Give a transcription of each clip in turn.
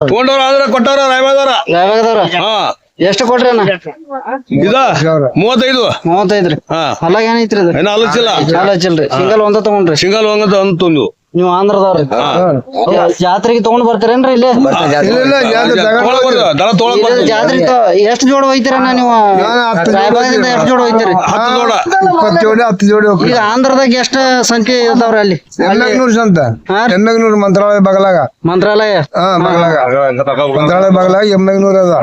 ತಗೊಂಡವ್ರ ಆದ್ರ ಕೊಟ್ಟವ್ರ ರಾಯಬಾದವ್ರ. ಯಾವಾಗದವ್ರ ಹಾ. ಎಷ್ಟು ಕೊಟ್ರಿ ಅಣ್ಣ? ಇದ ಮೂವತ್ತೈದು. ಮೂವತ್ತೈದ್ರಿ? ಹಾ. ಹೊಲಾಗ ಏನೈತ್ರಿ ಅದು? ಏನ ಆಲೋಚಿಲ್ಲ ಸಾಲ ಹಚ್ಚಿಲ್ರಿ. ಸಿಂಗಲ್ ಒಂದ ತಗೊಂಡ್ರಿ? ಸಿಂಗಲ್ ಒಂಗದ ಅಂತಂದು ನೀವು ಆಂಧ್ರದವ್ರಿ. ಜಾತ್ರೆಗೆ ತಗೊಂಡ್ ಬರ್ತೀರೇನ್ರಿ ಇಲ್ಲಿ? ಜಾತ್ರೆ ಎಷ್ಟ್ ಜೋಡ್ ಹೋಯ್ತೀರಣ್ಣ ನೀವು? ರಾಯಬಾಗದಿಂದ ಎಷ್ಟ್ ಜೋಡ್ ಹೋಯ್ತೀರಿ? ಹತ್ತು ಜೋಡ ಜೋಡಿ ಹತ್ತು ಜೋಡಿ ಹೋಗ್ತದೆ ಈಗ ಆಂಧ್ರದಾಗ ಎಷ್ಟ ಸಂಖ್ಯೆ ಇರ್ತಾವ್ರಿ ಅಲ್ಲಿ? ಎಮ್ಮೆಗ್ನೂರ್ ಸಂತ ಹಾ ರೀ. ಎಮ್ಮೆಗ್ನೂರ್ ಮಂತ್ರಾಲಯ ಬಗಲಾಗ. ಮಂತ್ರಾಲಯ? ಬಗಲಾಗ. ಮಂತ್ರಾಲಯ ಬಗಲಾಗ ಎಮ್ಮೆಗ್ನೂರ್ ಅದ.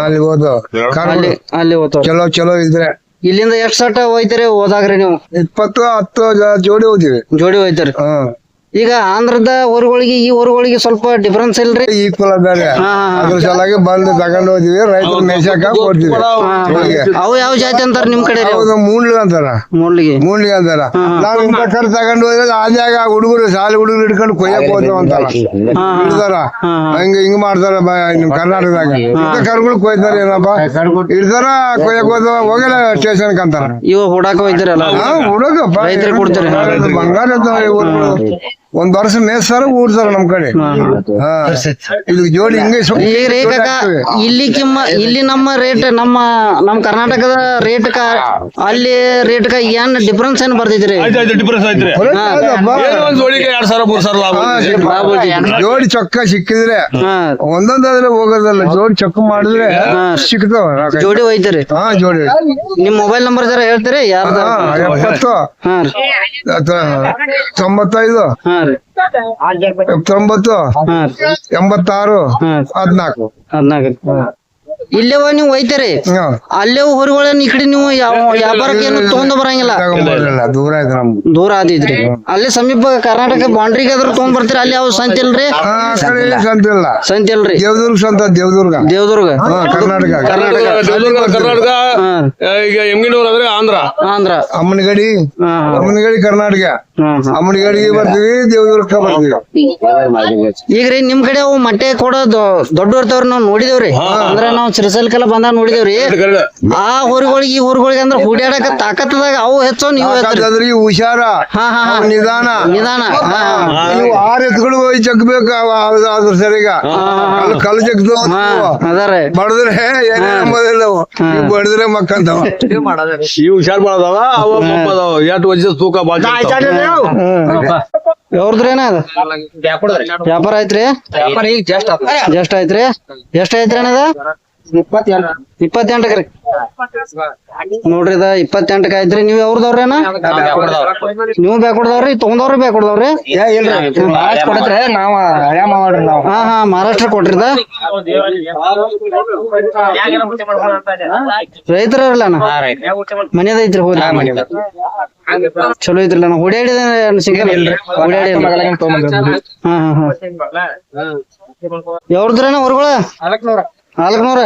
ಅಲ್ಲಿ ಹೋದ ಅಲ್ಲಿ ಚಲೋ ಚಲೋ ಇದ್ರೆ. ಇಲ್ಲಿಂದ ಎಷ್ಟ್ ಸಟ್ಟ ಹೋಯ್ತೀರಿ ಹೋದಾಗ್ರಿ ನೀವು? ಇಪ್ಪತ್ತು ಹತ್ತು ಜೋಡಿ ಹೋಗ್ತೀವಿ. ಜೋಡಿ ಹೋಯ್ತೀರಿ? ಹಾ. ಈಗ ಆಂಧ್ರದ ಊರುಗಳಿಗೆ ಈ ಊರುಗಳಿಗೆ ಸ್ವಲ್ಪ ಡಿಫರೆನ್ಸ್ ಇಲ್ರಿ? ಈಕ್ವಲ್ ಅದಾರೆ ಅದ್ರ ಸಲುವಾಗಿ ಬಂದು ತಗೊಂಡ್ ಹೋದಿವಿ ರೈತರು ಮೇಯ್ಸಾಕ ಕೊಡ್ತೀವಿ. ಅವು ಯಾವ ಜಾತಿ ಅಂತಾರ ನಿಮ್ ಕಡೆ ರೀ ಅವು? ಹೌದು ಮೂಣ್ಲಿ ಅಂತಾರ. ಮೂಡ್ಲಿಗೆ. ಮೂಣ್ಲಿ ಅಂತಾರ. ನಾವ್ ಇಂಥ ಕರ್ ತಗೊಂಡ್ ಹೋದ್ರೆ ಆದ್ಯಾಗ ಹುಡುಗರು ಶಾಲೆ ಹುಡುಗರು ಹಿಡ್ಕೊಂಡು ಕೊಯ್ಯಕ್ ಹೋಗ್ತಾವ ಅಂತಾರ. ಹಿಡ್ದಾರ. ಹಂಗ ಹಿಂಗ್ ಮಾಡ್ತಾರ ಬ- ನಿಮ್ ಕರ್ನಾಟಕದಾಗ. ಇಂಥ ಕರ್ಗಳು ಕೊಯ್ತಾರ ಏನಪ್ಪ? ಹಿಡ್ದಾರ ಕೊಯ್ಯಕ್ ಹೋದ ಹೋಗಲ್ಲ ಸ್ಟೇಷನ್ ಅಂತಾರ. ಇವ ಹುಡಾಕ ಹೋಯ್ತಾರಲ್ಲ ಹಾ ಹುಡುಗಪ್ಪ. ರೈತ್ರಿಗೆ ಕೊಡ್ತಾರೆ. ಬಂಗಾರ ಒಂದ್ ವರ್ಷ ಮೇಸ್ತಾರ ಊರ್ತಾರ ನಮ್ ಕಡೆ. ಹಾ ಇದು ಜೋಡಿ ಹಿಂಗೆ ಸ್ವಲ್ಪ ಈಗ ರೇ ಕಾಕ ಇಲ್ಲಿ ಕಿಮ್ಮ ಇಲ್ಲಿ ನಮ್ಮ ರೇಟ್ ನಮ್ಮ ನಮ್ಮ ಕರ್ನಾಟಕದ ರೇಟ್ ಅಲ್ಲಿ ರೇಟ್ ಏನ್ ಡಿಫ್ರೆನ್ಸ್ ಏನ್ ಬರ್ತೈತ್ರಿ ಆಯ್ತು ಆಯ್ತು ಡಿಫ್ರೆನ್ಸ್. ಏನೋ ಒಂದ್ ಜೋಡಿಗೆ ಎರಡ್ ಸಾವಿರ ಮೂರ್ ಸಾವಿರ ಲಾಭ ಐತಿ. ಜೋಡಿ ಚೊಕ್ಕ ಸಿಕ್ಕಿದ್ರೆ ಹಾ. ಒಂದೊಂದಾದ್ರೆ ಹೋಗೋದಲ್ಲ ಜೋಡಿ ಚೊಕ್ಕ ಮಾಡಿದ್ರೆ ಸಿಕ್ತಾವ ರೊಕ್ಕ. ಜೋಡಿ ಹೋಯ್ತಾರೆ ಹಾ ಜೋಡಿ ನಿಮ್ ಮೊಬೈಲ್ ನಂಬರ್ ಜರ ಹೇಳ್ತೀರಿ ಯಾರ ಹಾ ಎಪ್ಪತ್ತು. ಹಾ ರೀ. ತೊಂಬತ್ತೈದು. ಹಾ. ತೊಂಬತ್ತು? ಎಂಬತ್ತಾರು? ಹದ್ನಾಲ್ಕು? ಹದ್ನಾಲ್ಕು ಇಲ್ಲೇವ ನೀವು ಒಯ್ತೀರಿ? ಹಾ. ಅಲ್ಲೇ ಹೊರಗೊಳನ್ ಈ ಕಡೆ ನೀವು ಯಾವ ವ್ಯಾಪಾರಕ್ಕೆ ಏನು ತಗೊಂಡ್ ಬರಂಗಿಲ್ಲ? ದೂರ ಇದೆ ನಮ್ದು. ದೂರ ಆದಿದ್ರಿ. ಅಲ್ಲೇ ಸಮೀಪ ಕರ್ನಾಟಕ ಬಾಂಡ್ರಿಗೆ ಆದ್ರೂ ತಗೊಂಡ್ ಬರ್ತೀರಿ? ಅಲ್ಲಿ ಯಾವ ಸಂತ ಇಲ್ರಿ? ಆ ಕಡೆ ಸಂತ ಇಲ್ಲ. ಸಂತ ಇಲ್ರಿ. ದೇವದುರ್ಗ ಸಂತ ದೇವದುರ್ಗ. ದೇವದುರ್ಗ. ಹಾ ಕರ್ನಾಟಕ. ಕರ್ನಾಟಕ. ದೇವದುರ್ಗ ಕರ್ನಾಟಕ. ಹಾ. ಆ, ಈಗ ಎಮ್ಗಿನೂರ್ ಅಂದ್ರೆ ಆಂಧ್ರ. ಆಂಧ್ರ. ಅಮ್ಮನಗಡಿ. ಹಾ ಅಮ್ಮನಗಡಿ ಕರ್ನಾಟಕ. ಹಾ ಹಾ. ಅಮ್ಮನಗಡಿಗೆ ಬರ್ತೀವಿ ದೇವದುರ್ಗಕ್ಕೆ ಬರ್ತೀವಿ. ಈಗ ರೀ ನಿಮ್ ಕಡೆ ಅವು ಮೊಟ್ಟೆ ಕೊಡೋ ದೊಡ್ಡ ಇರ್ತಾವ್ರಿ ನಾವ್ ನೋಡಿದೇವ್ರಿ. ಅಂದ್ರ ನಾವ್ ಸಿರಸಲ್ಕೆಲ್ಲ ಬಂದಾಗ ನೋಡಿದೇವ್ರಿ. ಆ ಊರುಗಳಿಗೆ ಈ ಊರುಗಳಿಗೆ ಅಂದ್ರ ಹುಡಿಯಾಡಕ ತಾಕತ್ತದಾಗ ಅವು ಹೆಚ್ಚು ನೀವು ಹುಷಾರ ಹಾ ಹಾ ಹಾ. ನಿಧಾನ. ನಿಧಾನ. ಹಾ ನೀವು ಆರ್ ಎತ್ಗಳು ಹೋಗಿ ಜಗ್ಬೇಕು ಅದ್ರ ಸರಿಗ. ಕಲ್ ಕಲ್ ಜಗ್ದು ಹಾ ಅದಾರೆ ಬಡದ್ರೆ ಬಡದ್ರೆ ಮಕ್ಕಂತವ. ಈ ಹುಷಾರ್ ಬಾಳದವ ಅವ ಅದಾವ ಎಷ್ಟು ವಜ್ಜ ತೂಕ ಬಾಳ ವ್ಯಾಪಾರ ಐತ್ರಿ? ಜಸ್ಟ್ ಐತ್ರಿ? ಎಷ್ಟ ಐತ್ರಿ ಅಣ್ಣದ ಇಪ್ಪತ್ತೆಂಟಕ್ಕೆ ರೀ ನೋಡ್ರಿ ಇದ ಇಪ್ಪತ್ತೆಂಟಕ್ಕೆ ಐತ್ರಿ. ನೀವ್ ಅವ್ರದವ್ರೇನ ನೀವು ಬ್ಯಾಕೊಡ್ದವ್ರಿ ತಗೊಂಡವ್ರಿ ಬ್ಯಾಕೊಡ್ದವ್ರಿ ಕೊಡತ್ರಿ. ನಾವ್ ಮಾಡ್ರಿ ನಾವು. ಹಾ ಹಾ ಮಹಾರಾಷ್ಟ್ರ ಕೊಟ್ರಿದ? ರೈತರ ಅಣ್ಣ? ಮನೆದ ಐತ್ರಿ ಹೋದ ಚಲೋ ಐತ್ರಿ ನಾನು ಹೊಡ್ಯಾಡಿದ ಸಿಗಲ್ಲ? ಹೊಡ್ಯಾಡಿ ಹಾ ಹಾ ಹಾ. ಯಾವ್ರದ್ರೇನ ಹೊರಗಳ? ನಾಲ್ಕನೂರ.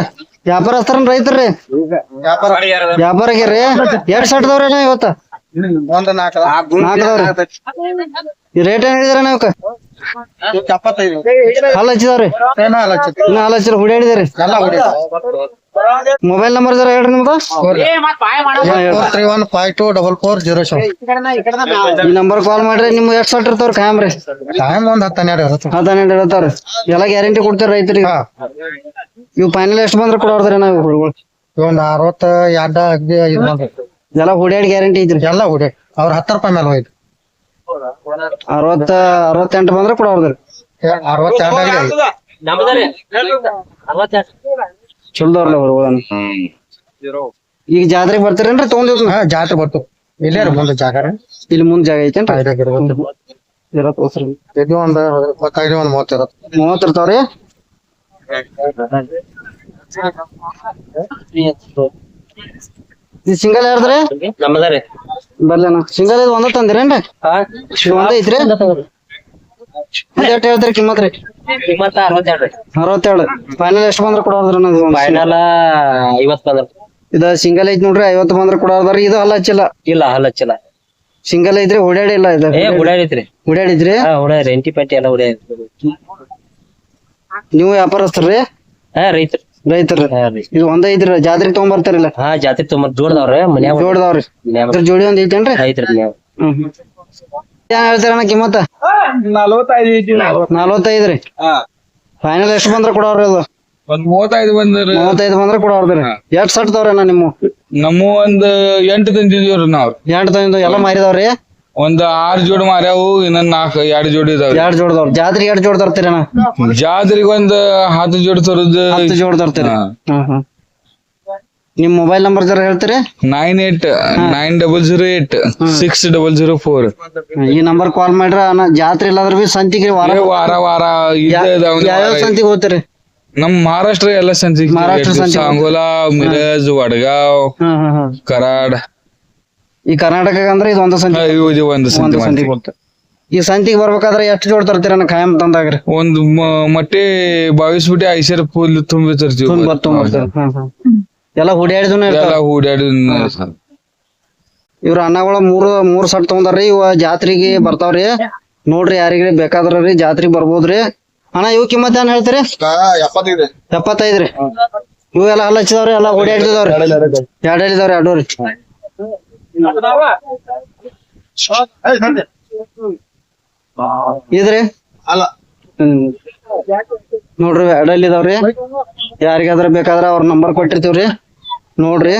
ವ್ಯಾಪಾರಸ್ಥರನ್ ರೈತರ್ರಿ? ವ್ಯಾಪಾರ. ಆಗ್ಯಾರ್ರಿ ಎರಡ್ ಸಟ್ದವ್ರೇನ ಇವತ್ತ? ಒಂದ್ ನಾಲ್ಕು. ರೇಟ್ ಏನ್ ಹೇಳಿದಾರ ಎಪ್ಪತ್ತೈದು ಹಲ್ ಹಚ್ಚಿದವ್ರಿ? ಇನ್ನ ಹಲ್ ಹಚ್ಚಿರ ಹುಡ್ಯಾಡಿದ್ರಿ ಮೊಬೈಲ್ ನಂಬರ್ ಜರ ಹೇಳ್ರಿ ನಿಮ್ದು. Three one five two double four zero seven. ಈ ನಂಬರ್ ಕಾಲ್ ಮಾಡ್ರಿ ನಿಮ್ ಎಷ್ಟ್ ಸಟ್ ಇರ್ತಾವ್ರಿ ರೀ? ಕಾಯಂ ಒಂದ್ ಹತ್ತು ಹನ್ನೆರಡು ಹತ್ತು ಹನ್ನೆರಡು ಇರ್ತಾವ್ರಿ. ಎಲ್ಲ ಗ್ಯಾರಂಟಿ ಕೊಡ್ತಾರ ರೈತರಿಗೆ. ಇವ್ ಫೈನಲ್ ಎಷ್ಟು ಬಂದ್ರ ಕೊಡೋರ್ದ್ರಿ ನಾವು ಹುಡುಗಳು? ಒಂದ್ ಅರವತ್ತ ಎರಡ ಅಗ್ದಿ ಐದು ಬಂದ್ರಿ. ಎಲ್ಲ ಹುಡ್ಯಾಡ್ ಗ್ಯಾರಂಟಿ ಇದ್ರಿ? ಎಲ್ಲ ಹುಡ್ಯಾಡ್. ಅವ್ರ ಹತ್ತ ರೂಪಾಯಿ ಮೇಲೆ ಹೋಯ್ತು. ಅರವತ್ತ ಅರವತ್ತೆಂಟು ಬಂದ್ರ ಕೊಡೋರ್ದ್ರಿ ಅರವತ್ತೆರಡು ಚಲೋದವ್ರಲ್ಲ ಹುಡುಗನ ಈಗ ಜಾತ್ರೆ ಬರ್ತೀರೇನ್ರಿ ತಗೊಂಡಿವ್ ಹಾ ಜಾತ್ರೆ ಬರ್ತು. ಇಲ್ಲೇ ರೀ ಮುಂದೆ ಜಾಗ ಇಲ್ಲಿ ಮುಂದ್ ಜಾಗ ಐತೇನ್ರಿ? ತೋರ್ಸ್ರಿ ಇದು ಒಂದ್ ಇಪ್ಪತ್ತೈದು ಒಂದ್ ಮೂವತ್ತು ಇರುತ್ತೆ ಮೂವತ್ತ್ ಇರ್ತಾವ್ರಿ? ಇದು ಸಿಂಗಲ್ ಯಾರ್ದ್ರಿ? ನಮ್ಮದಾರಿ ಬರ್ಲೇನ? ಸಿಂಗಲ್ ಇದು ಒಂದ ತಂದಿರೇನ್ರಿ? ಒಂದ ಐತ್ರಿ? ಎಷ್ಟ್ ಹೇಳ್ತೀರಿ ಕಿಮ್ಮತ್ ರೀ ಮತ್ತ ಅರವತ್ತೆರಡು ಫೈನಲ್ ಎಷ್ಟು ಬಂದ್ರೆ ಕೊಡೋದ್ರಿ ಅನ್ನೋದು ಫೈನಲ್ ಐವತ್ತು ಬಂದ್ರೆ. ಇದ ಸಿಂಗಲ್ ಐತ್ ನೋಡ್ರಿ ಐವತ್ತು ಬಂದ್ರೆ ಕೊಡೋದ್ರಿ ಇದು ಹಲ್ಲ ಹಚ್ಚಿಲ್ಲ. ಇಲ್ಲ ಹಲ್ಲ ಹಚ್ಚಿಲ್ಲ. ಸಿಂಗಲ್ ಐತ್ರಿ ಓಡಾಡಿಲ್ಲ ಇದು. ಏ ಹುಡಾಡೈತ್ರಿ ಓಡಾಡಿದ್ರಿ ಹುಡಾರಿ ಎಂಟಿ ಪಟ್ಟಿ ಎಲ್ಲ ಹುಡಾರಿ ನೀವು ವ್ಯಾಪಾರಸ್ಥರ್ರಿ ಹಾ ರೈತರ. ರೈತರು ಇದು ಒಂದ ಐತ್ರಿ ಜಾತ್ರೆ ತಗೊಂಬರ್ತಾರಿಲ್ಲ ಹಾ ಜಾತ್ರೆ ತುಂಬ ಜೋಡದವ್ರ ಮನ್ಯಾಗ ಜೋಡ್ದವ್ರಿ. ಇದ್ರ ಜೋಡಿ ಒಂದ್ ಐತೇನ್ರಿ? ಐತ್ರಿ ಮನ್ಯಾಗ ಹ್ಮ್. ಏನ್ ಕಿಮ್ಮತ್ತ? ನಲವತ್ತೈದು ನಲವತ್ತೈದ್ರಿ ಫೈನಲ್ ಎಷ್ಟು ಬಂದ್ರ ಕೊಡವ್ರಿ ಅದು? ಒಂದ್ ಮೂವತ್ತೈದು ಬಂದ್ರಿ ಮೂವತ್ತೈದು ಬಂದ್ರ ಎಷ್ಟ್ ಸಟ್ ತವ್ರಣ್ಣ ನಿಮ್ಮ? ನಮ್ಮ ಒಂದ್ ಎಂಟು ತಂದಿದೀವ್ರಿ ನಾವ್. ಎಂಟು ತಂದು ಎಲ್ಲ ಮಾರಿದವ್ರಿ? ಒಂದ್ ಆರ್ ಜೋಡಿ ಮಾರ್ಯಾವು ಇನ್ನೊಂದ್ ನಾಲ್ಕು ಎರಡ್ ಜೋಡಿ ಇದಾವೆ ಎರಡ್ ಜೋಡ್ದವ್ರ ಜಾತ್ರೆ ಎರಡ್ ಜೋಡ್ ತರ್ತೀರಣ್ಣ ಜಾತ್ರೆಗೆ ಒಂದ್ ಹತ್ತು ಜೋಡಿ ತರದ್. ಹತ್ತು ಜೋಡ್ ತರ್ತೀರಿ. ಹ್ಮ್ ಹ್ಮ್. ನಿಮ್ ಮೊಬೈಲ್ ನಂಬರ್ ಜರ ಹೇಳ್ತೀರಿ? Nine eight nine double zero eight six double zero four. ಈ ನಂಬರ್ ಕಾಲ್ ಮಾಡ್ರ ಅಣ್ಣ. ಜಾತ್ರೆ ಇಲ್ಲಾಂದ್ರ ಬಿ ಸಂತಿಗೆ ವಾರ ವಾರ ವಾರ ಇದ್ದೇ ಇದಾವ್ ಒಂದ್ ಯಾವ್ಯಾವ ವಾರ. ಸಂತಿಗೆ ಹೋಗ್ತೀರಿ? ನಮ್ ಮಹಾರಾಷ್ಟ್ರ ಎಲ್ಲ ಸಂತಿ ಮಹಾರಾಷ್ಟ್ರ ಸಂತಿ ಸಾಂಗೋಲಾ ಮಿರಜ್ ವಡ್ಗಾವ್ ಹ್ಮ್ ಹ್ಮ್ ಹ್ಮ್ ಕರಾಡ್. ಈ ಕರ್ನಾಟಕ ಅಂದ್ರೆ ಇದು ಒಂದು ಸಂತಿ ಹಾ, ಇವು ಇದು ಒಂದ್ ಸಂತಿ. ಈ ಸಂತಿಗೆ ಬರ್ಬೇಕಾದ್ರೆ ಎಷ್ಟು ಜೋಡ್ ತರ್ತೀರ ಖಾಯಂ ತಂದಾಗ್ರಿ? ಒಂದು ಮ- ಮಟ್ಟೆ ಬಾವಿಸ್ ಬಿಟ್ಟು ಐಸರ್ ಫುಲ್ ತುಂಬಿ ತರ್ತೀವಿ ತುಂಬ ಎಲ್ಲ ಹುಡಿಯಾಡಿದ್ರು ಎಲ್ಲ ಇವ್ರ ಅಣ್ಣಗಳ ಮೂರು ಮೂರ್ ಸಟ್ ತಗೊಂಡಾರ್ರಿ ಇವ ಜಾತ್ರೆಗೆ ಬರ್ತಾವ್ರಿ. ನೋಡ್ರಿ ಯಾರಿಗ್ರಿ ಬೇಕಾದ್ರ ರೀ ಜಾತ್ರೆಗೆ ಬರ್ಬೋದ್ರಿ. ಅಣ್ಣ ಇವ್ ಕಿಮ್ಮತ್ ಏನ್ ಹೇಳ್ತೀರಿ? ಎಪ್ಪತ್ತೈದು ಎಪ್ಪತ್ತೈದ್ರಿ. ಇವು ಎಲ್ಲ ಹಲ್ಲ ಹಚ್ಚಿದವ್ರಿ ಎಲ್ಲ ಹುಡಿಯಾಡಿದವ್ರಿ. ಎರಡ್ ಹೇಳಿದವ್ರಿ ಎರಡು ರೀ ಇದ್ರಿ? ಅಲ್ಲ. ನೋಡ್ರಿ ಎರಡಲ್ಲಿ ಇದಾವ್ರಿ. ಯಾರಿಗಾದ್ರ ಬೇಕಾದ್ರ ಅವ್ರ ನಂಬರ್ ಕೊಟ್ಟಿರ್ತೀವ್ರಿ. ನೋಡ್ರಿ.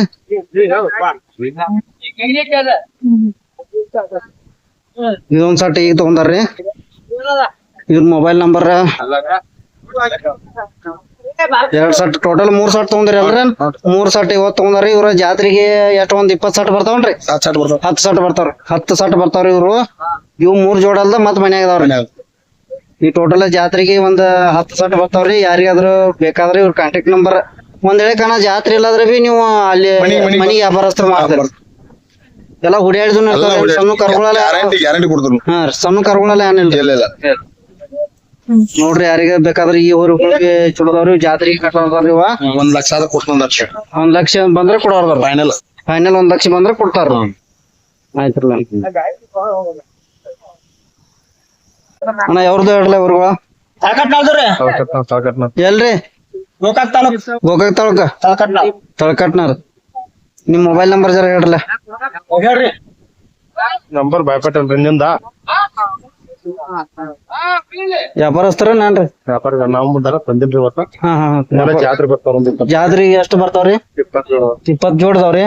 ಇದೊಂದ್ ಸಟ್ ಈಗ ತಗೊಂಡಾರ್ರಿ. ಇವ್ರ ಮೊಬೈಲ್ ನಂಬರ್ ಎರಡ್ ಸಟ್ ಟೋಟಲ್ ಮೂರ್ ಸಟ್ ತಗೊಂಡ್ರಿ ಅಲ್ರಿ? ಮೂರ್ ಸಟ್ ಇವತ್ ತಗೊಂಡ್ರಿ ಇವ್ರ ಜಾತ್ರೆಗೆ ಎಷ್ಟ್ ಒಂದ್ ಇಪ್ಪತ್ ಸಟ್ ಬರ್ತಾವನ್ರಿ? ಹತ್ ಸಟ್ ಬರ್ತಾವ್ರಿ. ಹತ್ ಸಟ್ ಬರ್ತಾವ್ರಿ ಇವ್ರು. ಇವ್ ಮೂರ್ ಜೋಡ ಅಲ್ದ ಮತ್ ಮನ್ಯಾಗ ಅದಾವ್ರಿ. ಈ ಟೋಟಲ್ ಜಾತ್ರೆಗೆ ಒಂದ್ ಹತ್ತು ಸಟ್ ಬರ್ತಾವ್ರಿ. ಯಾರಿಗಾದ್ರು ಬೇಕಾದ್ರೆ ಇವ್ರ ಕಾಂಟ್ಯಾಕ್ಟ್ ನಂಬರ್ ಒಂದ್ ಹೇಳಿ ಕಣ ಜಾತ್ರೆ ಇಲ್ಲಾದ್ರೆ ಬಿ ನೀವು ಅಲ್ಲಿ ಮನಿ ವ್ಯಾಪಾರಸ್ಥರು ಮಾಡ್ತೀರಿ. ಎಲ್ಲ ಹುಡಿಯಾಡಿದ್ರು ಸಣ್ಣ ಕರ್ಗೊಳಲ್ಲ ಗ್ಯಾರಂಟಿ ಗ್ಯಾರಂಟಿ ಕೊಡ್ತಾರೆ ಹಾ ಸಣ್ಣ ಕರ್ಗೊಳಲ್ಲ ಏನಿಲ್ಲ ಇಲ್ಲ. ಇಲ್ಲ. ನೋಡ್ರಿ ಯಾರಿಗ ಬೇಕಾದ್ರೆ ಈ ಚಲೋ ಚಲೋದವ್ರಿ ಜಾತ್ರೆಗೆ ಕಟ್ಟೋದವ್ರಿ ಇವ. ಒಂದ್ ಲಕ್ಷ ಆದ್ರೆ ಒಂದ್ ಲಕ್ಷ. ಒಂದ್ ಲಕ್ಷ ಬಂದ್ರೆ ಕೊಡೋರ್ದಾರ ಫೈನಲ್ ಫೈನಲ್ ಒಂದ್ ಲಕ್ಷ ಬಂದ್ರೆ ಕೊಡ್ತಾರ ಆಯ್ತ್ರಲ್ಲ ಅಣ್ಣ. ಯಾವ್ದು ಹೇಳ್ರಲ್ಲ ಇವ್ರುಗಳ ಎಲ್ರಿ? ಗೋಕಾಕ್ ತಾಲೂಕ. ತಳಕಟ್ನಾರ ನಿಮ್ ಮೊಬೈಲ್ ನಂಬರ್ ಜರ ಹೇಳ್ರಲ್ಲ. ನಂಬರ್ ಭಯಪಟ್ಟಲ್ರಿ ನಿಂದ. ವ್ಯಾಪಾರಸ್ಥರ ನಾನ್ರಿ. ವ್ಯಾಪಾರ ಇವತ್ತ. ಹಾ ಹಾ ಹಾ. ಜಾತ್ರೆ ಬರ್ತಾರ ಒಂದ್ ಇಪ್ಪತ್ತು. ಜಾತ್ರೆಗೆ ಎಷ್ಟು ಬರ್ತಾವ್ರಿ? ಇಪ್ಪತ್ತು. ಇಪ್ಪತ್ ಜೋಡದವ್ರಿ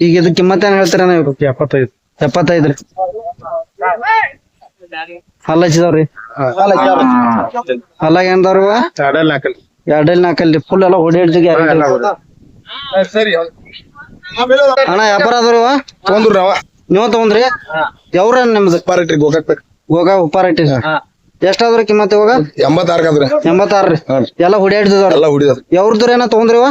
ಈಗ ಇದು ಕಿಮ್ಮತ್ ಏನ್ ಹೇಳ್ತೀರ ಎಪ್ಪತ್ತೈದು. ಎಪ್ಪತ್ತೈದ್ರಿ. ಹಲ್ಲ ಹಚ್ಚಿದವ್ರಿ. ಹಲ್ಲ ಏನದವ್ರಿ ಎರಡಲ್ಲಿ ಹಾಕಲ್ರಿ ಹಾಕಲ್ ಎರಡಲ್ಲಿ ನಾಲ್ಕಲ್ಲಿ. ಫುಲ್ ಎಲ್ಲ ಹೊಡಿ ಸರಿ ಅಣ್ಣ ವ್ಯಾಪಾರ ಅದಾವ್ರಿ ಇವ? ನೀವ ತಗೊಂಡ್ರಿ? ಯಾವ್ರ ನಿಮ್ದು? ಪಾರಟ್ರಿ ಗೋಕಾಕ್ ಹೋಗ ಉಪ್ಪಾರಟ್ಟಿ ಎಷ್ಟಾದ್ರಿ ಕಿಮ್ಮತ್ ಇವಾಗ? ಎಂಬತ್ತಾರು ಎಂಬತ್ತಾರ್ರಿ. ಎಲ್ಲ ಹೊಡಿ ಹಿಡ್ದಿದವ್ರಿ ಎಲ್ಲ ಯಾವ್ರದ್ರ ಏನ ತಗೊಂಡ್ರಿ ಇವ?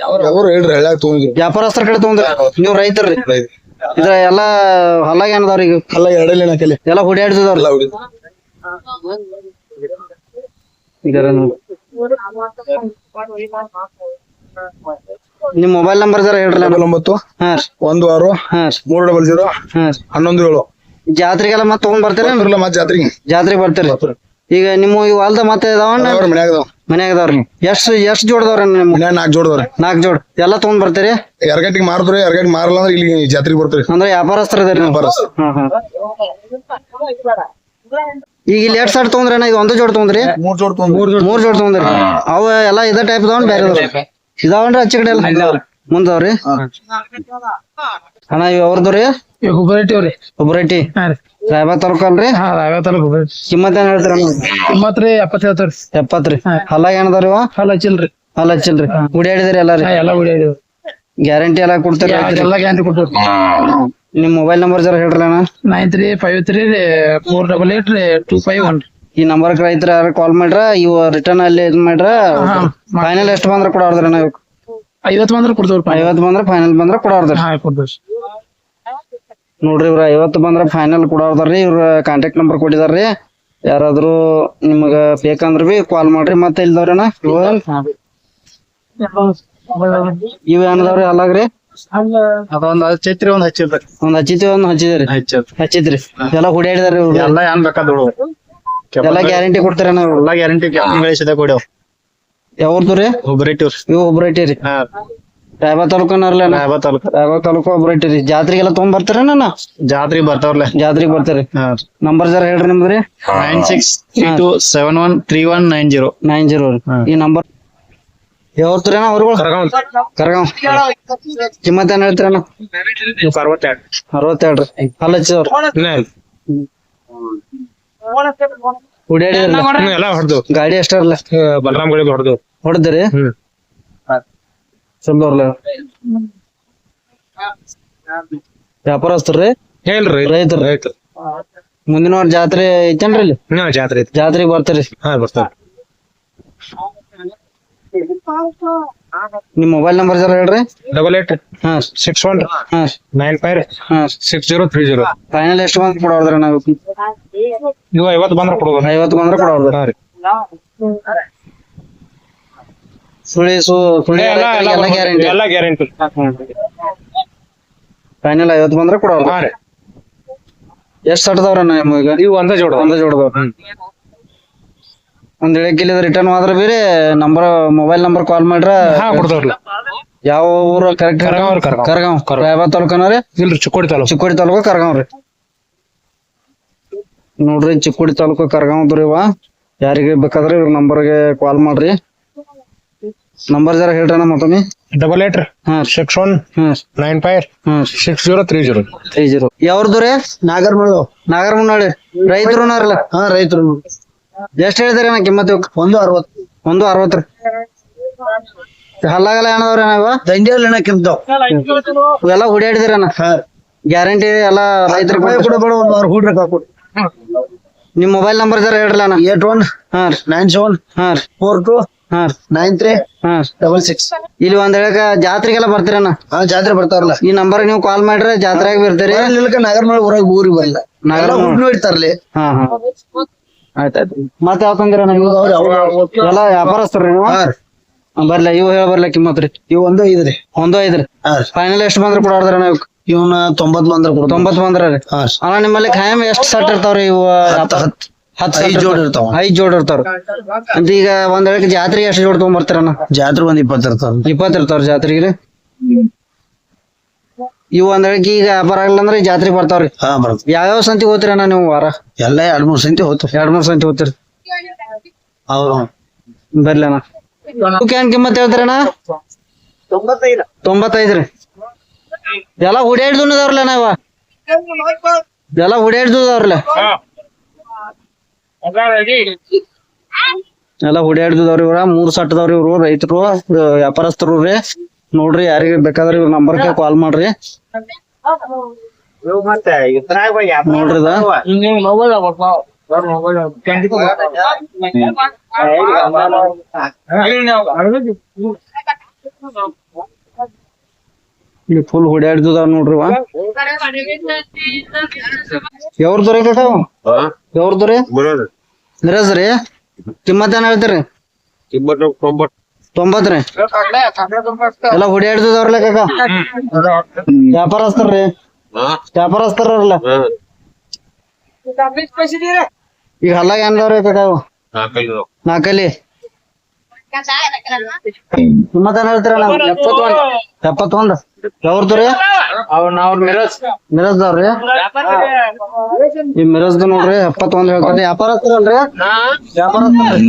ಯಾವ್ರು? ಹೇಳ್ರಿ ತಗೊಂಡ್ರಿ ವ್ಯಾಪಾರಸ್ಥರ ಕಡೆ ತಗೊಂಡ್ರಿ? ನೀವು ರೈತರ್ರಿ ಇದ್ರ ಎಲ್ಲ ಹಲ್ಲಾಗ ಏನದವ್ರಿ ಈಗ? ಎಲ್ಲ ಎರಡಲ್ಲಿ ಹಾಕಲಿ. ಎಲ್ಲ ಹೊಡಿ ಎಲ್ಲ ಇದರ ನೋಡಿ. ನಿಮ್ ಮೊಬೈಲ್ ನಂಬರ್ ಜರ ಹೇಳ್ರಿ. ಡಬಲ್ ಒಂಬತ್ತು ಹಾ ರೀ. ಒಂದು ಆರು ಹಾ ರೀ. ಮೂರು ಡಬಲ್ ಜೀರೋ ಹಾ ರೀ. ಹನ್ನೊಂದು ಏಳು. ಜಾತ್ರೆಗೆಲ್ಲ ಮತ್ತೆ ತಗೊಂಡ್ ಬರ್ತೀರ ಬರ್ತಿರಲ್ಲ ಮತ್ತೆ ಜಾತ್ರೆಗೆ ಜಾತ್ರೆಗೆ ಬರ್ತೀರಿ. ಈಗ ನಿಮ್ಮ ಈ ಹೊಲದ ಮತ್ತೆ ಇದಾವಣ್ಣ ಅವ್ರ ಮನ್ಯಾಗ ಅದಾವ. ಮನ್ಯಾಗ ಅದಾವ್ರಿ. ಎಷ್ಟ್ ಎಷ್ಟ್ ಜೋಡದವ್ರಿ ಮನ್ಯಾಗ ನಾಲ್ಕು ಜೋಡದವ್ರಿ ನಾಲ್ಕ್ ಜೋಡ್. ಎಲ್ಲ ತಗೊಂಡ್ ಬರ್ತೀರಿ? ಎರಗಟ್ಟಿಗೆ ಮಾರಿದ್ರಿ ಗಂಟೆ ಮಾರಲ್ಲ ಅಂದ್ರೆ ಇಲ್ಲಿ ಜಾತ್ರೆಗೆ ಬರ್ತೀರಿ. ಅಂದ್ರೆ ವ್ಯಾಪಾರಸ್ಥರ ಇದಾರಿ ನೀವು? ವ್ಯಾಪಾರಸ್ಥರು. ಹಾ ಹಾ. ಈಗ ಇಲ್ಲಿ ಎರಡ್ ಸಾವಿರ ತಗೊಂಡ್ರಿ ಇದು ಒಂದು ಜೋಡ್ ತಗೊಂಡ್ರಿ ಮೂರ್ ಜೋಡ್ ತೊಗೊಂಡ್ರಿ ಮೂರ್ ಜೋಡ್ ತಗೊಂಡ್ರಿ ಅವ ಎಲ್ಲ ಇದೇ ಟೈಪ್ ಇದಾವನ್ ಬೇರೆ ಇದಾವ್ರಿ ಇದಾವನ್ರಿ ಆಚೆ ಕಡೆ ಎಲ್ಲ? ಮುಂದವ್ರಿ? ಅಣ್ಣ ಇವ್ ಅವ್ರದವ್ರಿ ಹುಬ್ಬಳ್ಳಿ ಒಬ್ಬರೈಟಿ ಹಾ ರೀ. ರಾಯಬಾಗ್ ತಾಲೂಕು ಅಲ್ರಿ ಹಾ ತಾಲೂಕು ಕಿಮ್ಮತ್ ಏನ್ ಹೇಳ್ತೀರ ಕಿಮ್ಮತ್ ರೀ. ಎಪ್ಪತ್ ಹೇಳ್ತಾವ್ರಿ ಎಪ್ಪತ್ರಿ ಹಲ್ಲ ಏನದಾರಿ ಇವ ಹಲ್ಲ ಹಚ್ಚಿಲ್ರಿ ಹಲ್ಲ ಹಚ್ಚಿಲ್ರಿ ಗುಡಿಯಾಡಿದ್ರಿ ಎಲ್ಲ ರೀ? ಹಾ ಎಲ್ಲಾ ಹುಡಿ ಗ್ಯಾರಂಟಿ ಎಲ್ಲ ಕೊಡ್ತೀರಿ ಎಲ್ಲ ಗ್ಯಾರಂಟಿ ಕೊಡ್ತೀವಿ ನಿಮ್ ಮೊಬೈಲ್ ನಂಬರ್ ಜರ ಹೇಳ್ರಿ ಅಣ್ಣ? Nine three five three four double eight ರೀ ಟೂ ಫೈವ್ ಒನ್ ಈ ನಂಬರ್ ರೈತರ ಯಾರು ಕಾಲ್ ಮಾಡ್ರ ಇವ ರಿಟರ್ನ್ ಅಲ್ಲಿ ಇದ್ ಮಾಡ್ರ ಫೈನಲ್ ಎಷ್ಟು ಬಂದ್ರ ಕೊಡೋರ್ದ್ರಿ ನಾವು? ಐವತ್ತು ಬಂದ್ರೆ ಕೊಡ್ತೇವ್ರಿ ಐವತ್ ಬಂದ್ರ ಫೈನಲ್ ಬಂದ್ರ ಕೊಡೋರ್ದ್ರಿ ಹಾ ಕೊಡ್ತೇವ್ರಿ ನೋಡ್ರಿ ಇವ್ರ ಐವತ್ತು ಬಂದ್ರ ಫೈನಲ್ ಕೊಡೋರ್ದಾರ್ರಿ ಇವ್ರ ಕಾಂಟ್ಯಾಕ್ಟ್ ನಂಬರ್ ಕೊಟ್ಟಿದಾರ್ರಿ. ಯಾರಾದ್ರು ನಿಮಗ ಬೇಕಂದ್ರ ಬಿ ಕಾಲ್ ಮಾಡ್ರಿ ಮತ್ತೆ ಇಲ್ದವ್ರಣ್ಣ ಇವ ಏನದವ್ರಿ ಅಲ್ಲಾಗ್ರಿ ಅದೊಂದ್ ಚೈತ್ರಿ ಒಂದ್ ಹಚ್ಚಿದ್ರಿ. ಒಂದ್ ಹಚ್ಚಿತಿ ಒಂದ್ ಹಚ್ಚಿದ್ರಿ. ಹಚ್ಚಿದ್ರಿ. ಎಲ್ಲಾ ಹುಡಿಯಾಡಿದಾರ್ರಿ ಎಲ್ಲಾ ಎಲ್ಲ ಏನ್ ಬೇಕಾದ್ರು ಎಲ್ಲ ಗ್ಯಾರಂಟಿ ಕೊಡ್ತಾರ ನಾವು? ಎಲ್ಲ ಗ್ಯಾರಂಟಿ ಗಳಿಸಿದ ಕೊಡ್ಯಾವ ಯಾವ್ದು ರೀ? ಒಬ್ಬರೈಟಿ ಇವು ಒಬ್ರೈಟಿ ರೀ. ರಾಯಬಾ ತಾಲೂಕನರ್ಲ ರಾಯಬಾಗ್ ತಾಲೂಕು. ರಾಯಬಾ ತಾಲೂಕು ಒಬ್ರು ಇಟ್ಟಿರಿ ಜಾತ್ರೆಗೆಲ್ಲ ತೊಗೊಂಡ್ ಬರ್ತೀರ ಜಾತ್ರೆ ಜಾತ್ರೆಗೆ ಬರ್ತಾವ್ರಲ್ಲ. ಜಾತ್ರೆಗೆ ಬರ್ತೀರಿ. ನಂಬರ್ ಜರ ಹೇಳ್ರಿ ನಿಮ್ದ್ರಿ nine six three two seven one three one nine zero nine zero ಈ ನಂಬರ್ ಯಾವ್ದ್ರೇನ ಅವ್ರುಗಳು? ಕರ್ಗಾವ್ ಕಿಮ್ಮತ್ ಏನ್ ಹೇಳ್ತೀರಣ್ಣ ಅರವತ್ತೆರಡು. ಅಲ್ಲ ಹಚ್ಚಿದವ್ರು ಎಲ್ಲ ಹೊಡೆದು. ಗಾಡಿ ಎಷ್ಟಾರಲ್ಲ ಬಲರಾಮ್ ಗಾಡಿ ಹೊಡೆದು. ಹೊಡೆದ್ರಿ. ವ್ಯಾಪಾರಸ್ಥರ್ರಿ? ಹೇಳ್ರಿ. ರೈತರು. ರೈತ ಮುಂದಿನ ವಾರ ಜಾತ್ರೆ ಐತೇನ್ರಿ ಇಲ್ಲಿ? ಹಾ ಜಾತ್ರೆ ಐತಿ ಜಾತ್ರೆಗೆ ಬರ್ತೀರಿ. ಹಾ ಬರ್ತಾರ ನಿಮ್ ಮೊಬೈಲ್ ನಂಬರ್ ಜರ ಹೇಳ್ರಿ. ಡಬಲ್ ಏಟ್ ಹಾ ಸಿಕ್ಸ್ ಒನ್ ಹಾ. ನೈನ್ ಫೈವ್ ಹಾ. Six zero three zero final ಎಷ್ಟು ಬಂದ್ರೆ ಕೊಡೋದ್ರಿ ನಾವು? ನೀವು ಐವತ್ತು ಬಂದ್ರೆ ಕೊಡೋದು. ಐವತ್ತು ಬಂದ್ರೆ ಕೊಡೋದು ಹಾ ರೀ. ಸುಳಿ ಸು ಸುಳಿ ಎಲ್ಲ ಗ್ಯಾರಂಟಿ ಎಲ್ಲ ಗ್ಯಾರಂಟಿ ಫೈನಲ್ ಐವತ್ತು ಬಂದ್ರೆ ಕೊಡೋದು ಹಾ ರೀ. ಎಷ್ಟ್ ಸಟ್ದವ್ರ ಈಗ ಇವು ಒಂದೇ ಜೋಡ ಒಂದೇ ಜೋಡದವ್ರ. ಒಂದ್ ಗಿಲಿದ ರಿಟರ್ನ್ ಆದ್ರೆ ಬೇರೆ ನಂಬರ್ ಮೊಬೈಲ್ ನಂಬರ್ ಕಾಲ್ ಮಾಡ್ರ ಹಾ ಕೊಡ್ತಾವ್ರಲ್ಲ ಯಾವ ಊರು ಕರೆಕ್ಟ್ ಕರ್ಗಾವ್. ಕರಗಾವ್. ಕರ್ಗಾವ್. ರಾಯಬಾಗ್ ತಾಲೂಕನ ರೀ ಇಲ್ರಿ ಚಿಕ್ಕೋಡಿ ತಾಲೂಕು. ಚಿಕ್ಕೋಡಿ ತಾಲೂಕು ಕರ್ಗಾವ್ ರೀ ನೋಡ್ರಿ ಚಿಕ್ಕೋಡಿ ತಾಲೂಕು ಕರ್ಗಾವ್ ಇವ. ಯಾರಿಗೆ ಬೇಕಾದ್ರೆ ಇವ್ರ ನಂಬರ್ಗೆ ಕಾಲ್ ಮಾಡ್ರಿ. ನಂಬರ್ ಜರ ಹೇಳ್ರಿ ಅಣ್ಣ ಮತ್ತೊಮ್ಮೆ. ಡಬಲ್ ಏಟ್ ರೀ. ಹಾ ಸಿಕ್ಸ್ ಒನ್ ಹ್ಮ್ ನೈನ್ ಫೈವ್ ಹ್ಮ್ six zero three zero three zero ಯಾವ್ದು ರೀ? ನಾಗರ್ಮಳು ನಾಗರಮುನ್ನಳ್ಳಿ ರೈತರು ಹಾ ರೈತರು. ಎಷ್ಟ್ ಹೇಳಿದ್ರಿ ಅಣ್ಣ ಕಿಮ್ಮತ್ ಇವಕ್? ಒಂದು ಅರವತ್ತು. ಒಂದು ಅರವತ್ತು ರೀ. ಹಲ್ಲಾಗಲ್ಲ ಏನದವ್ರಿ ಅಣ್ಣ ಇವ? ದಂಡಿಯಲ್ಲಿ ಇವೆಲ್ಲ ಹುಡ್ಯಾಡಿದಿರಿ ಅಣ್ಣ? ಗ್ಯಾರಂಟಿ ಎಲ್ಲ ರೈತರ ಕೂಡ ಬೇಡ ಒಂದು ಆರು ಹುಡ್ರಕ್ ಹಾಕೊಡಿ ನಿಮ್ ಮೊಬೈಲ್ ನಂಬರ್ ಜರ ಹೇಳ್ರಲ್ಲ ಅಣ್ಣ. ಏಟ್ ಒನ್ ಹಾ ನೈನ್ ಸೆವೆನ್ ಹಾ ಫೋರ್ ಟು ಹಾ ನೈನ್ ತ್ರೀ ಹಾ ಡಬಲ್ ಸಿಕ್ಸ್. ಇಲ್ಲಿ ಒಂದ್ ಹೇಳಕ ಜಾತ್ರೆಗೆಲ್ಲ ಬರ್ತೀರಣ್ಣ ಹಾ ಜಾತ್ರೆ ಬರ್ತಾರಲ್ಲ ಈ ನಂಬರ್ ನೀವು ಕಾಲ್ ಮಾಡ್ರೆ ಜಾತ್ರೆಗೆ ಬರ್ತೀರಿ. ಇಲ್ಲಕ ನಾಗರ್ಮಳ ಊರಾಗ ಊರಿಗೆ ಬರಲ್ಲ ನಗರ ನಾಗರ ಹುಡ್ನು ಹಾ ಹಾ. ಆಯ್ತಾಯ್ತು ಮತ್ತೆ ಯಾವ ತಂದಿರ ನೀವು ಎಲ್ಲ ವ್ಯಾಪಾರಸ್ಥರ್ರಿ ನೀವು? ಬರ್ಲ ಇವು ಹೇಳ ಬರ್ಲ ಕಿಮ್ಮತ್ ರೀ. ಇವ್ ಒಂದು ಐದ್ರಿ ಒಂದೋ ಐದ್ರಿ. ಫೈನಲ್ ಎಷ್ಟು ಬಂದ್ರ ಕೊಡೋದ್ರಿ ನಾವ್? ಇವನ ತೊಂಬತ್ ಬಂದ್ರ ಕೊಡ ತೊಂಬತ್ ಬಂದ್ರ ರೀ? ಅಣ್ಣ ನಿಮ್ಮಲ್ಲಿ ಖಾಯಂ ಎಷ್ಟ್ ಸೆಟ್ ಇರ್ತಾವ್ರಿ ಇವು? ಹತ್ತ್ ಐದ್ ಜೋಡ್ ಇರ್ತಾವ. ಐದ್ ಜೋಡ್ ಇರ್ತಾವ ಅಂತ ಈಗ ಒಂದ್ ಹೇಳಕ್ ಜಾತ್ರೆಗೆ ಎಷ್ಟು ಜೋಡ್ ತಗೊಂಡ್ಬರ್ತೀರಣ್ಣ ಜಾತ್ರೆ ಒಂದ್ ಇಪ್ಪತ್ತು ಇರ್ತಾವ. ಇಪ್ಪತ್ತು ಇರ್ತಾವ್ರ ಜಾತ್ರೆಗೆ ಇವು ಅಂದ್ರೆ ಈಗ ಬರಲ್ಲ ಆಗಿಲ್ಲ ಅಂದ್ರೆ ಜಾತ್ರೆ ಬರ್ತಾವ್ರಿ. ಹಾ ಯಾವ ಯಾವ್ಯಾವ ಸಂತಿ ಹೋಗ್ತೀರಣ್ಣ ನೀವು ವಾರ? ಎಲ್ಲ ಎರಡ್ ಮೂರ್ ಸಂತಿ ಹೋಗ್ತಾವ. ಎರಡ್ ಮೂರ್ ಸಂತಿ ಹೋಗ್ತೀರಿ. ಅವ್ರು ಬರ್ಲಿ ಅಣ್ಣ. ಇವಕ್ಕೆ ಕಿಮ್ಮತ್ ಹೇಳ್ತೀರಣ್ಣ ತೊಂಬತ್ತೈದ್ರಿ. ಎಲ್ಲ ಹುಡಿಯಾಡ್ದವ್ರಲ್ಲ ನಾವ ಎಲ್ಲ ಹುಡಿಯಾಡ್ದವ್ರಲ್ಲ ಎಲ್ಲ ಹುಡಿಯಾಡ್ದವ್ರಿ ಇವ್ರ ಮೂರ್ ಸಟ್ಟದವ್ರಿ ಇವ್ರು ರೈತರು ವ್ಯಾಪಾರಸ್ಥರು ರೀ ನೋಡ್ರಿ ಯಾರಿಗೆ ಬೇಕಾದ್ರೆ ಇವ್ರ ನಂಬರ್ ಕಾಲ್ ಮಾಡ್ರಿ. ನೋಡ್ರಿ. ಇಲ್ಲಿ ಫುಲ್ ಹೊಡ್ಯಾಡ್ತದ ನೋಡ್ರಿ ಯಾವ್ರ ದೊರೆ ಕಟಾವ್ ಕಾಕ ದೊರೆ? ರೀ ಮಿರಜ್ ರೀ. ಕಿಮ್ಮತ್ ಏನ್ ಹೇಳ್ತೀರಿ? ತೊಂಬತ್ತು ತೊಂಬತ್. ರೀ ಎಲ್ಲ ಹುಡ್ಯಾಡ್ದುದವ್ರಲ್ಲ ಕಾಕ? ವ್ಯಾಪಾರಸ್ಥರ್ರಿ? ವ್ಯಾಪಾರಸ್ಥರಲ್ಲ? ಈಗ ಹಲ್ಲಾಗ ಏನ್ದವ್ರಿ ಕಾಕ? ನಾಲ್ಕಲ್ಲಿ? ಕಿಮ್ಮತ್ ಏನ್ ಹೇಳ್ತೀರ ಎಪ್ಪತ್ತೊಂದ್. ಯಾವ್ರದ್ದು ರೀ ಮಿರಜ್ದವ್ರಿ ಈ ಮಿರಜ್ದು ನೋಡ್ರಿ ಎಪ್ಪತ್ತೊಂದ್ ಹೇಳ್ತಾರೆ ವ್ಯಾಪಾರಸ್ಥರಲ್ರಿ? ವ್ಯಾಪಾರಸ್ಥರ್ರಿ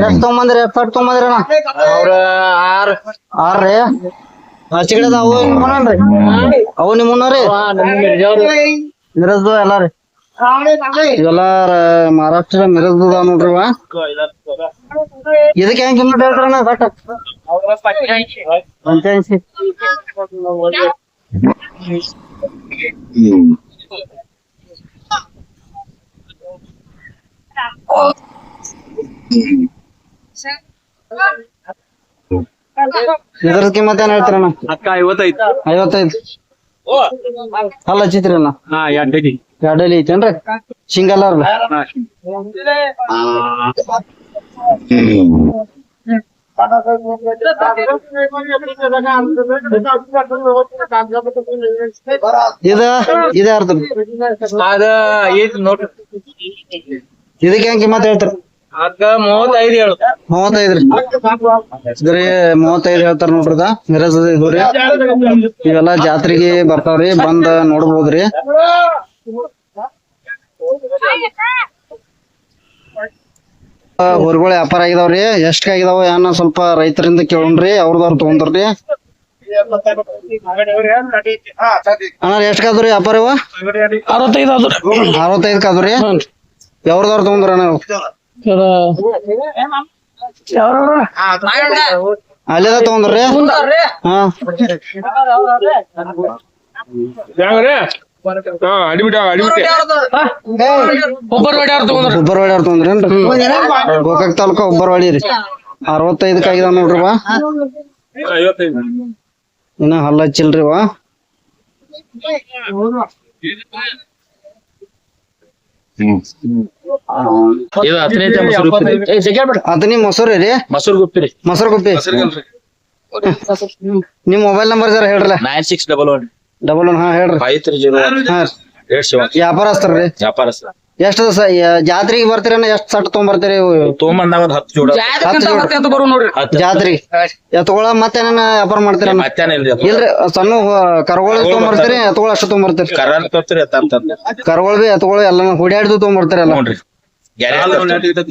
ಎಷ್ಟ್ ತಗೊಂಬಂದ್ರಿ? ಎಪ್ಪತ್ ತಗೊಂಬಂದ್ರಿ ಅಣ್ಣ ಅವ್ರ ಆರ್. ಆರ್ ರೀ ಹಚ್ಚಿಗಿಡದ ಅವು ನಿಮ್ಮನ್ರಿ ಅವು ನಿಮ್ಮನ್ರಿ ಮಿರಜ್ದು ಎಲ್ಲ ರೀ ಇವೆಲ್ಲ ರ- ಮಹಾರಾಷ್ಟ್ರ ಮಿರಜ್ದು ಅದಾವ ನೋಡ್ರಿ ಇವ ಇದಕ್ಕೆ ಹೆಂಗ್ ಕಿಮ್ಮತ್ ಹೇಳ್ತಾರಣ್ಣ ಕಟ್ಟ ಪಂಚಾಯಸಿ ಇದ್ರ ಕಿಮ್ಮತ್ ಏನ್ ಹೇಳ್ತಾರಣ್ಣ ಅಕ್ಕ ಐವತ್ತೈದು ಐವತ್ತೈದು ಅಲ್ಲ ಹಾ ಎರಡು ಎರಡಲ್ಲಿ ಐತೇನ್ರಿ ಸಿಂಗಲ್ ಅವ್ರ ಇದ ಇದ ಅದ ಇದಕ್ಕೆ ಹೆಂಗೆ ಕಿಮ್ಮತ್ ಮೂವತ್ತೈದ್ರಿ ಇದ್ರಿ ಮೂವತ್ತೈದ್ ಹೇಳ್ತಾರ ನೋಡ್ರದ ಮಿರಜ್ ಇದು ರೀ. ಇವೆಲ್ಲ ಜಾತ್ರೆಗೆ ಬರ್ತಾವ್ರಿ. ಬಂದ ನೋಡ್ಬೋದ್ರಿ ಹೊರಗಳ ವ್ಯಾಪಾರ ಆಗಿದಾವ್ರಿ ಎಷ್ಟ್ ಆಗಿದಾವ ಏನ ಸ್ವಲ್ಪ ರೈತರಿಂದ ಕೇಳೋಣ್ರಿ. ಅವ್ರದವ್ರ ತಗೊಂಡ್ರಿ ಅಣ್ಣ ಎಷ್ಟ್ ಕಾದ್ರಿ ವ್ಯಾಪಾರ ಇವ? ಅರವತ್ತೈದು ಆದ್ರಿ ಅರವತ್ತೈದ್ ಕಾದ್ರಿ ಯಾವ್ದಾರು ತಗೊಂಡ್ರ ಅಣ್ಣ ಅಲ್ಲೇದ ತಗೊಂಡ್ರಿ? ಹಾ. ಅವ್ರ ತಗೊಂಡ್ರೇನ್ರಿ ಗೋಕಾಕ್ ತಾಲೂಕ ಹುಬ್ಬರ್ವಾಡಿ ರೀ. ಅರವತ್ತೈದಕ್ಕೆ ಆಗಿದಾವ ನೋಡ್ರಿ ವಾ ಇನ್ನ ಹಲ್ಲ ಹಚ್ಚಿಲ್ರಿ ವಾ ಇದು ಅದನೇ ಮೊಸರು ಗುಪ್ಪಿ ರೀ. ಏ ಜಗ್ಗಿ ಮೊಸರು ರೀ? ಮೊಸರು ಗುಪ್ಪಿ ರೀ ಮೊಸರು ಗುಪ್ಪಿ. ನಿಮ್ ಮೊಬೈಲ್ ನಂಬರ್ ಜರ ಹೇಳ್ರಿ nine six double one. Double one ಹಾ ಹೇಳ್ರಿ. Five three zero. ಹಾ ವ್ಯಾಪಾರ ಸರ್ ಎಷ್ಟ್ ಜಾತ್ರೆಗೆ ಬರ್ತೀರನ ಎಷ್ಟು ಸಟ್ ತೊಗೊಂಬರ್ತೀರಿ? ಜಾತ್ರಿ ಒಂದ್ ಹತ್ತು ಜೋಡ. ಹತ್ತು ಜೋಡಿ. ಬರು ನೋಡ್ರಿ? ಹತ್ತು ಜಾತ್ರೆಗೆ ಎತ್ಕೊಳ ಮತ್ತೆ ವ್ಯಾಪಾರ ಮಾಡ್ತೀರ? ಇಲ್ರಿ ಸಣ್ಣ ಕರಗೋಳ ತೊಗೊಂಬರ್ತೀರಿ ಎತ್ಕೊಳ ಅಷ್ಟು ತೊಗೊಂಬರ್ತೀರಿ? ಕರಗೋಳ ತರ್ತೀರಿ ಬಿ ಎತ್ಕೊಳ ಎಲ್ಲ ಹುಡ್ಯಾಡ್ದು ತೊಗೊಂಬರ್ತೀರಿ ಎಲ್ಲ. ನೋಡ್ರಿ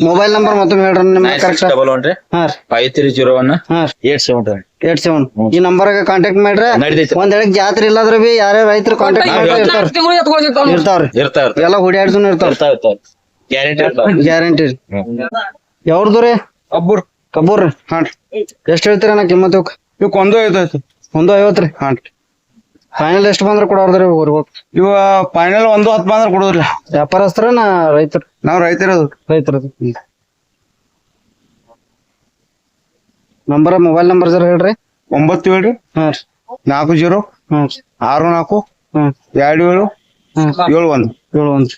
ಮೊಬೈಲ್ ನಂಬರ್ ಮತ್ತೊಮ್ಮೆ ಹೇಳ್ರಿ ನಿಮ್ ನೈನ್ ಕರೆಕ್ಟ್ ಡಬಲ್ ಒನ್ ರೀ. ಹಾ ರೀ. ಫೈವ್ ತ್ರೀ ಜೀರೋ ಒನ್ ಹಾ ಏಟ್ ಸೆವೆನ್ ಏಟ್ ಸೆವೆನ್ ಈ ನಂಬರ್ಗೆ ಕಾಂಟ್ಯಾಕ್ಟ್ ಮಾಡ್ರಿ ಒಂದ್ ಹೇಳಕ್ ಜಾತ್ರೆ ಇಲ್ಲಾದ್ರ ಬಿ ಯಾರೇ ರೈತರು ಕಾಂಟ್ಯಾಕ್ಟ್ ಮಾಡ್ರಿ ಇರ್ತಾರ. ಇರ್ತಾವ್ರಿ. ಇರ್ತಾವ ಇರ್ತಾವ. ಎಲ್ಲ ಹುಡಿಯಾಡ್ಸು ಇರ್ತಾವ. ಗ್ಯಾರಂಟಿ ಯಾವ್ದು ರೀ ಒಬ್ಬರು ಕಬ್ಬೂರ್. ರೀ ಹಾ. ಎಷ್ಟ್ ಹೇಳ್ತೀರ ನಾ ಕಿಮ್ಮತ್ ಇವಕ್ ಇವಕ್ ಒಂದು ಐವತ್ತು ಒಂದು ಐವತ್ತು ರೀ. ಹಾ. ಫೈನಲ್ ಎಷ್ಟು ಬಂದ್ರ ಕೊಡೋರ್ದ್ರಿ ಇವ ಫೈನಲ್ ಒಂದು ಹತ್ತು ಬಂದ್ರೆ ಕೊಡೋದ್ರಿ. ವ್ಯಾಪಾರಸ್ಥರ ನಾ ರೈತರು? ನಾವ್ ರೈತರದು. ರೈತರದು. ನಂಬರ್ ಮೊಬೈಲ್ ನಂಬರ್ ಜರ ಹೇಳ್ರಿ. ಒಂಬತ್ತು ಏಳು ಹಾ ರೀ. ನಾಲ್ಕು ಜೀರೋ ಆರು ನಾಲ್ಕು ಹ್ಞೂ ಎರಡು ಏಳು ಹ್ಮ್ ಏಳು ಒಂದು. ಏಳು ಒಂದು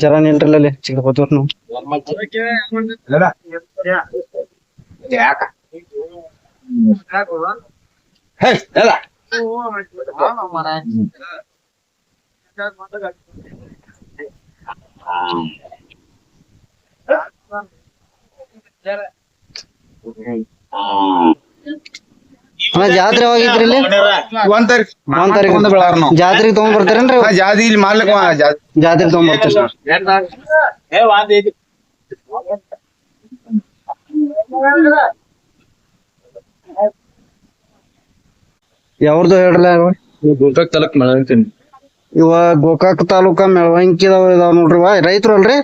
ಜರ ನಿಲ್ರಿ ಅಲ್ಲಿ ಚಿಕ್ಕ ಹೋದ್ವರ್ ನಾವು ಹೇ ಎಲ್ಲ ಅಣ್ಣ ಜಾತ್ರೆ ಯಾವಾಗಿದ್ರಿ ಇಲ್ಲಿ? ಒಂದ್ ತಾರೀಕು. ಒಂದ್ ತಾರೀಕು. ಒಂದು ಬೆಳಾರ ನಾವು. ಜಾತ್ರೆಗೆ ತಗೊಂಡ್ ಬರ್ತೀರೇನ್ರಿ ಹಾ, ಜಾತಿ ಇಲ್ಲಿ ಮಾಡ್ಲಿಕ್ಕೆ ಜಾತಿ ಜಾತ್ರೆಗೆ ತಗೊಂಡ್ ಬರ್ತೀರಿ ಯಾವ್ದು ಹೇಳ್ರಲ್ಲ ಇವ? ಗೋಕಾಕ್ ತಾಲೂಕ್ ಮಾಡಂತೀನಿ ಇವ ಗೋಕಾಕ್ ತಾಲೂಕ ಮೆಳವಂಕಿ ಇದಾವ ಇದಾವ ನೋಡ್ರಿ. ವಾ ರೈತರು ಅಲ್ರಿ?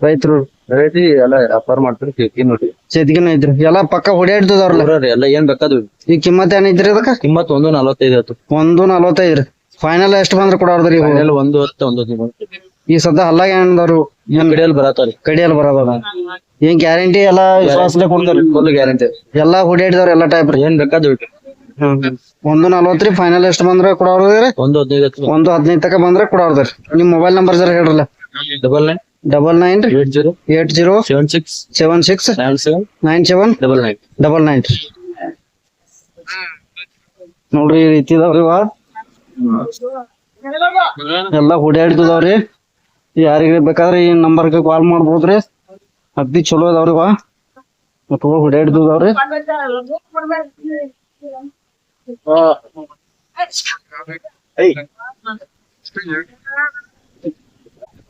ರೈತರು. ರೈತಿ ಎಲ್ಲ ವ್ಯಾಪಾರ ಮಾಡ್ತಾರೆ ಕೇಕಿ ನೋಡಿ ಚೇತಿಗಿನ ಐತ್ರಿ ಎಲ್ಲಾ ಪಕ್ಕ ಹೊಡ್ಯಾಡ್ತದವ್ರಲ್ಲ? ರೀ ಎಲ್ಲ ಏನ್ ಬೇಕಾದ್ ಈ ಕಿಮ್ಮತ್ ಏನಿದ್ರಿ ಐತ್ರಿ ಅದಕ್ಕ ಕಿಮ್ಮತ್ ಒಂದು ನಲವತ್ತೈದು ಆಯ್ತು. ಒಂದು ನಲವತ್ತೈದ್ರಿ ಫೈನಲ್ ಎಷ್ಟು ಬಂದ್ರ ಕೊಡೋರ್ದ್ರಿ ಇವು? ಎಲ್ಲ ಒಂದು ಹತ್ತು ಒಂದು ಈ ಸದ್ದ ಹಲ್ಲಾಗ ಏನದವ್ರು ಏನ್? ಕಡೆಯಲ್ಲಿ ಬರತ್ತಾರಿ ಕಡಿಯಲ್ ಬರೋದ ಏನ್ ಗ್ಯಾರಂಟಿ ಎಲ್ಲಾ ವಿಶ್ವಾಸಲೆ ಕೊಡ್ತಾರ? ಫುಲ್ ಗ್ಯಾರಂಟಿ ಎಲ್ಲಾ ಹೊಡ್ಯಾಡ್ದವ್ರ ಎಲ್ಲಾ ಟೈಪ್ ಏನ್ ಬೇಕಾದ್. ಒಂದು ನಲವತ್ತರಿ ಫೈನಲ್ ಎಷ್ಟು ಬಂದ್ರ ಕೊಡೋರ್ದ್ರಿ? ಒಂದು ಹದಿನೈದು ಒಂದು ಹದಿನೈದು ತಕ ಬಂದ್ರೆ ಕೊಡೋರ್ದ್ರಿ. ನಿಮ್ ಮೊಬೈಲ್ ನಂಬರ್ ಜರ ಹೇಳ್ರಲ್ಲ? Double nine double nine eight zero eight zero seven six seven six nine seven nine seven double nine double nine ನೋಡ್ರಿ ಈ ರೀತಿ ಇದಾವ್ರಿ ಇವ. ಎಲ್ಲ ಓಡಾಡ್ತಿದಾವ್ರಿ. ಯಾರಿಗೆ ಬೇಕಾದ್ರೆ ಈ ನಂಬರ್ಗೆ ಕಾಲ್ ಮಾಡ್ಬೋದ್ರಿ. ಅಗ್ದಿ ಚಲೋ ಇದಾವ್ರಿ ಇವ. ಮತ್ತೆ ಓಡಾಡ್ತಿದಾವ್ರಿ.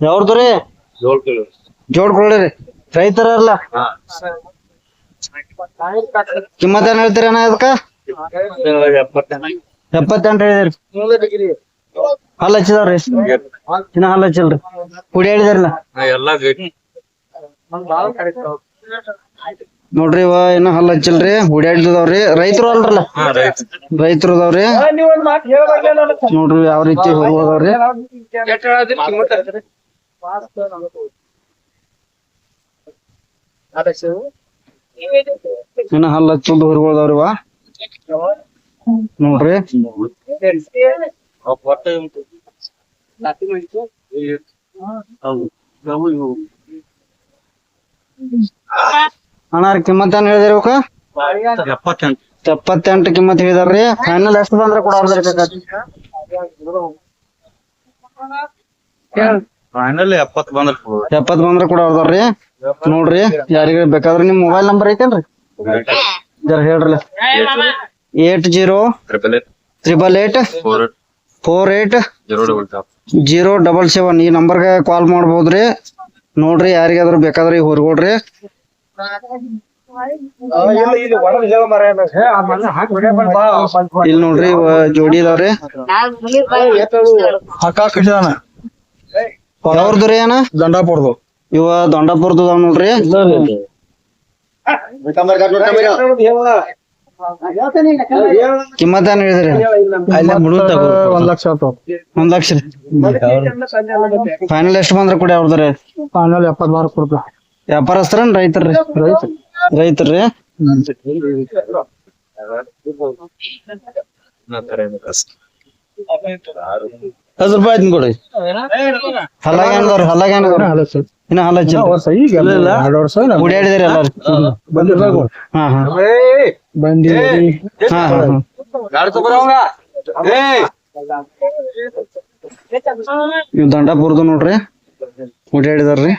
ಯಾವ್ದು ರೀ? ಜೋಡ್ಕೊಳ್ಳಿ ರೈತರಲ್ಲ ಕಿಮ್ಮತ್ ಏನ್ ಹೇಳ್ತೀರಿ ಅಣ್ಣ ಅದಕ್ಕ ಎಪ್ಪತ್ತೆಂಟು ಹೇಳಿದ್ರಿ. ಹಲ್ಲ ಹಚ್ಚಿದಾವ್ರಿ ಇನ್ನ ಹಲ್ಲ ಹಚ್ಚಿಲ್ರಿ. ಕುಡಿ ಹೇಳಿದಾರಲ್ಲ? ಎಲ್ಲ ನೋಡ್ರಿ ಇವ ಇನ್ನ ಹಲ್ಲ ಹಚ್ಚಿಲ್ರಿ. ಹುಡಿಯಾಡಿದವ್ರಿ ರೈತರು ಅಲ್ರಲ್ಲ? ರೈತರು. ಅದಾವ್ರಿ. ನೋಡ್ರಿ ಯಾವ ರೀತಿ ಹೋಗೋದವ್ರಿ ಇನ್ನ ಹಲ್ಲ ಹಚ್ಚುದು ಹೊರಗೋದವ್ರಿ ಇವ? ನೋಡ್ರಿ. ಅಣ್ಣ ಕಿಮ್ಮತ್ ಏನ್ ಹೇಳಿದಿರ್ಬೇಕ? ಎಪ್ಪತ್ತೆಂಟು ಎಪ್ಪತ್ತೆಂಟು ಕಿಮ್ಮತ್ ಹೇಳಿದಾರ್ರಿ. ಫೈನಲ್ ಎಷ್ಟು ಬಂದ್ರೆ ಕೊಡೋರ್ದ್ರಿ ಫೈನಲ್ ಎಪ್ಪತ್ ಬಂದ್ರ ಎಪ್ಪತ್ ಬಂದ್ರ ಕೂಡ ಅವ್ರದ್ರಿ ನೋಡ್ರಿ ಯಾರಿಗ ಬೇಕಾದ್ರೆ ನಿಮ್ ಮೊಬೈಲ್ ನಂಬರ್ ಐತೇನ್ರಿ? ಜರ ಹೇಳ್ರಲ್ಲ. Eight zero triple eight triple eight four eight zero double seven ಈ ನಂಬರ್ಗೆ ಕಾಲ್ ಮಾಡ್ಬೋದ್ರಿ. ನೋಡ್ರಿ ಯಾರಿಗಾದ್ರೂ ಬೇಕಾದ್ರೆ ಹೊರಗೋಡ್ರಿ. ಇಲ್ಲಿ ನೋಡ್ರಿ ಜೋಡಿ ಇದಾವ್ರಿ. ಯಾವ್ದು ರೀ ಏನ ದಂಡಾಪುರದು. ಇವ ದೊಂಡಾಪುರದು ಅದಾವ್ ನೋಡ್ರಿ. ಕಿಮ್ಮತ್ ಏನ್ ಹೇಳಿದ್ರಿ? ಒಂದ್ ಲಕ್ಷ ಒಂದ್ ಲಕ್ಷ. ರೀ ಫೈನಲ್ ಎಷ್ಟು ಬಂದ್ರ ಕೊಡಿ ಅವ್ರದ್ರಿ ಫೈನಲ್ ಎಪ್ಪತ್ ರೈತರ ಕೊಡ್ತು ವ್ಯಾಪಾರಸ್ತ್ರನ್ ರೈತರ್ರಿ? ರೈತರ್ರಿ? ಹತ್ತು ರೂಪಾಯಿ ಆಯ್ತು ಕೊಡಿ ಹಲ್ಲಾಗ ಏನದವ್ರಿ ಇನ್ನ ಹಲ್ಲ ಹಚ್ಚಿಲ್ಲ ಓಡಾಡಿದ್ರಿ ಎಲ್ಲಾರು. ಹಾ ಹಾ. ಬಂದಿರಿ. ಹಾ ಹಾ. ಇವ್ ದಂಡಾಪುರದು ನೋಡ್ರಿ. ಓಡಾಡಿದಾರ್ರಿ.